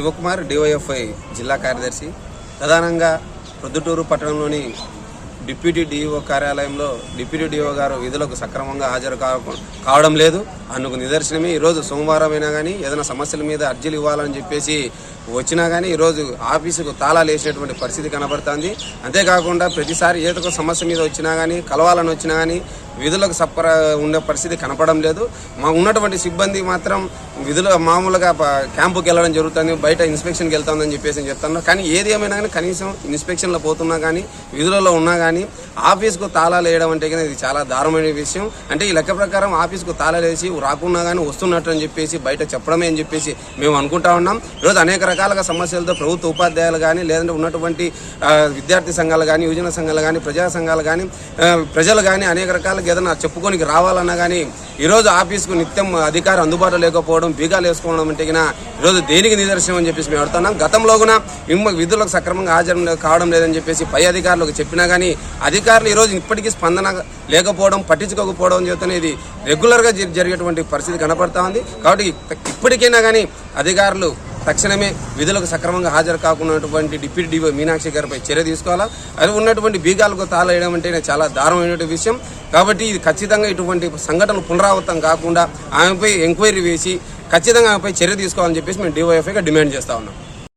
Shivakumar DYFI జిల్లా కార్యదర్శి. ప్రధానంగా ప్రొద్దుటూరు పట్టణంలోని డిప్యూటీ డిఓ కార్యాలయంలో డిప్యూటీ డిఓ గారు విధులకు సక్రమంగా హాజరు కావడం లేదు. అందుకు నిదర్శనమే ఈరోజు సోమవారం అయినా కానీ ఏదైనా సమస్యల మీద అర్జీలు ఇవ్వాలని చెప్పేసి వచ్చినా కానీ ఈరోజు ఆఫీసుకు తాళాలు వేసినటువంటి పరిస్థితి కనబడుతుంది. అంతేకాకుండా ప్రతిసారి ఏదో సమస్య మీద వచ్చినా కానీ కలవాలని వచ్చినా కానీ విధులకు సపర ఉండే పరిస్థితి కనపడం లేదు. మా ఉన్నటువంటి సిబ్బంది మాత్రం విధులు మామూలుగా క్యాంపుకి వెళ్ళడం జరుగుతుంది బయట ఇన్స్పెక్షన్కి వెళ్తుందని చెప్పేసి చెప్తున్నారు కానీ ఏది ఏమైనా కానీ కనీసం ఇన్స్పెక్షన్లో పోతున్నా కానీ విధులలో ఉన్నా కానీ ఆఫీస్కు తాళాలు వేయడం అంటే కానీ ఇది చాలా దారుణమైన విషయం. అంటే ఈ లెక్క ప్రకారం ఆఫీస్కు తాళాలు వేసి రాకున్నా కానీ వస్తున్నట్టు అని చెప్పేసి బయట చెప్పడమే అని చెప్పేసి మేము అనుకుంటా ఉన్నాం. ఈరోజు అనేక రకాలుగా సమస్యలతో ప్రభుత్వ ఉపాధ్యాయులు కానీ లేదంటే ఉన్నటువంటి విద్యార్థి సంఘాలు కానీ యువజన సంఘాలు కానీ ప్రజా సంఘాలు కానీ ప్రజలు కానీ అనేక రకాలుగా ఏదైనా చెప్పుకోనికి రావాలన్నా కానీ ఈరోజు ఆఫీస్కు నిత్యం అధికారం అందుబాటులో లేకపోవడం బీగాలు వేసుకోవడం అంటే గిన ఈరోజు దేనికి నిదర్శనం అని చెప్పేసి మేము అడుగుతున్నాం. గతంలో కూడా విధులకు సక్రమంగా హాజరు కావడం లేదని చెప్పేసి పై అధికారులకు చెప్పినా కానీ అధికారులు ఈరోజు ఇప్పటికీ స్పందన లేకపోవడం పట్టించుకోకపోవడం చేతనే ఇది రెగ్యులర్గా జరిగేటువంటి పరిస్థితి కనపడతా ఉంది. కాబట్టి ఇప్పటికైనా కానీ అధికారులు తక్షణమే విధులకు సక్రమంగా హాజరు కాకున్నటువంటి డిప్యూటీ డివో మీనాక్షి గారిపై చర్య తీసుకోవాలా? అది ఉన్నటువంటి బీగాలకు తాళేయడం అంటే చాలా దారుణమైనటువంటి విషయం. కాబట్టి ఇది ఖచ్చితంగా ఇటువంటి సంఘటనలు పునరావృతం కాకుండా ఆమెపై ఎంక్వైరీ వేసి ఖచ్చితంగా ఆమెపై చర్య తీసుకోవాలని చెప్పేసి మేము డివైఎఫ్ఐగా డిమాండ్ చేస్తా ఉన్నాం.